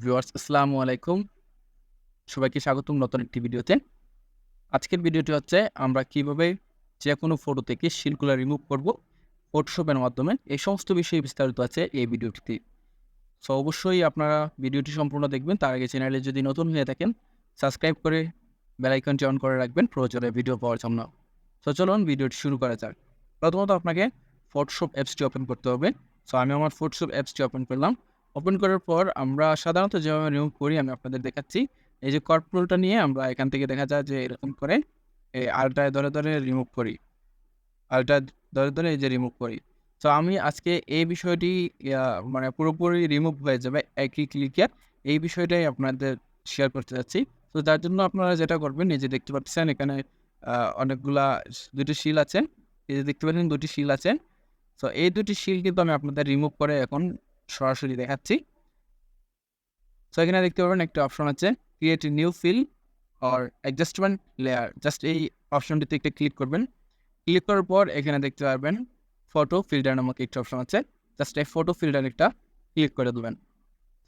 Viewers, আসসালামু আলাইকুম। সবাইকে স্বাগতম নতুন একটি ভিডিওতে। আজকের ভিডিওটি হচ্ছে, আমরা কীভাবে যে কোনো ফটো থেকে শিলগুলো রিমুভ করব ফটোশপের মাধ্যমে। এই সমস্ত বিষয়ে বিস্তারিত আছে এই ভিডিওটিতে। সো অবশ্যই আপনারা ভিডিওটি সম্পূর্ণ দেখবেন। তার আগে চ্যানেলে যদি নতুন হয়ে থাকেন সাবস্ক্রাইব করে বেলাইকনটি অন করে রাখবেন। প্রয়োজনে ভিডিও পাওয়ার জন্য। সো চলুন ভিডিওটি শুরু করা যাক। প্রথমত আপনাকে ফটোশপ অ্যাপসটি ওপেন করতে হবে। সো আমি আমার ফটোশপ অ্যাপসটি ওপেন করলাম। ওপেন করার পর আমরা সাধারণত যেভাবে রিমুভ করি, আমি আপনাদের দেখাচ্ছি। এই যে কর্পোরলটা নিয়ে আমরা এখান থেকে দেখা যায় যে এরকম করে এই আলটায় ধরে ধরে রিমুভ করি। আলটা ধরে ধরে এই যে রিমুভ করি। তো আমি আজকে এই বিষয়টি মানে পুরোপুরি রিমুভ হয়ে যাবে, একই ক্লিকে এই বিষয়টাই আপনাদের শেয়ার করতে যাচ্ছি। তো তার জন্য আপনারা যেটা করবেন যে দেখতে পাচ্ছেন এখানে অনেকগুলা দুটি শিল আছে। এই যে দেখতে পাচ্ছেন দুটি শিল আছে। তো এই দুটি শিল কিন্তু আমি আপনাদের রিমুভ করে এখন সরাসরি দেখাচ্ছি। সো এখানে দেখতে পাবেন একটা অপশন আছে create new fill or adjustment layer just এই অপশনটিতে একটা ক্লিক করবেন। ক্লিক করার পর এখানে দেখতে পারবেন ফটো ফিল্টার নামক একটা অপশন আছে। জাস্ট এই ফটো ফিল্টার একটা ক্লিক করে দেবেন।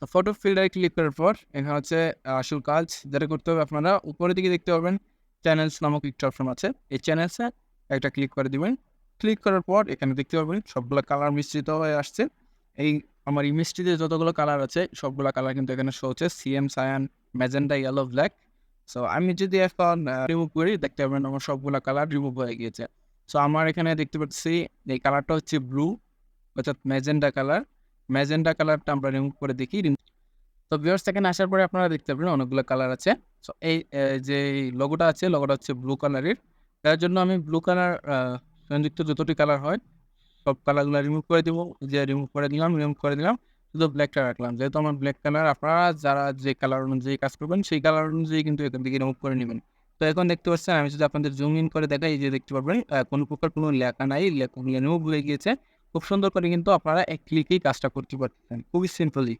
তো ফটো ফিল্টারে ক্লিক করার পর এখানে হচ্ছে আসল কাজ যেটা করতে হবে আপনারা, উপরের দিকে দেখতে পাবেন চ্যানেলস নামক একটা অপশন আছে। এই চ্যানেলসে একটা ক্লিক করে দিবেন। ক্লিক করার পর এখানে দেখতে পাবেন সবগুলো কালার মিশ্রিত হয়ে আসছে। এই আমার ইমেজটিতে যতগুলো কালার আছে, সবগুলো কালার কিন্তু এখানে শো হচ্ছে। CM cyan magenta yellow black so আমি যদি এখন রিমুভ করি, দেখতে পাবেন আমার সবগুলো কালার রিমুভ হয়ে গিয়েছে। সো আমার এখানে দেখতে পাচ্ছি, এই কালারটা হচ্ছে ব্লু অর্থাৎ ম্যাজেন্ডা কালার ম্যাজেন্ডা কালারটা আমরা রিমুভ করে দেখি। তো ভিউয়ার্স এখানে আসার পরে আপনারা দেখতে পাবেন অনেকগুলো কালার আছে। সো এই যে লোগোটা আছে লোগোটা হচ্ছে ব্লু কালারের তার জন্য আমি ব্লু কালার সংযুক্ত যতটি কালার হয় সব কালারগুলো রিমুভ করে দিব। যে রিমুভ করে দিলাম রিমুভ করে দিলাম। শুধু ব্ল্যাকটা রাখলাম। যেহেতু আমার ব্ল্যাক কালার আপনারা যারা যে কালার অনুযায়ী কাজ করবেন, সেই কালার অনুযায়ী কিন্তু এখান থেকে রিমুভ করে নেবেন। তো এখন দেখতে পাচ্ছেন, আমি যদি আপনাদের জুম ইন করে দেখাই যে দেখতে পারবেন কোনো প্রকার কোনো লেখা নাই লেখাগুলো রিমুভ হয়ে গিয়েছে। খুব সুন্দর করে কিন্তু আপনারা এক ক্লিকেই কাজটা করতে পারতেছেন খুবই সিম্পলি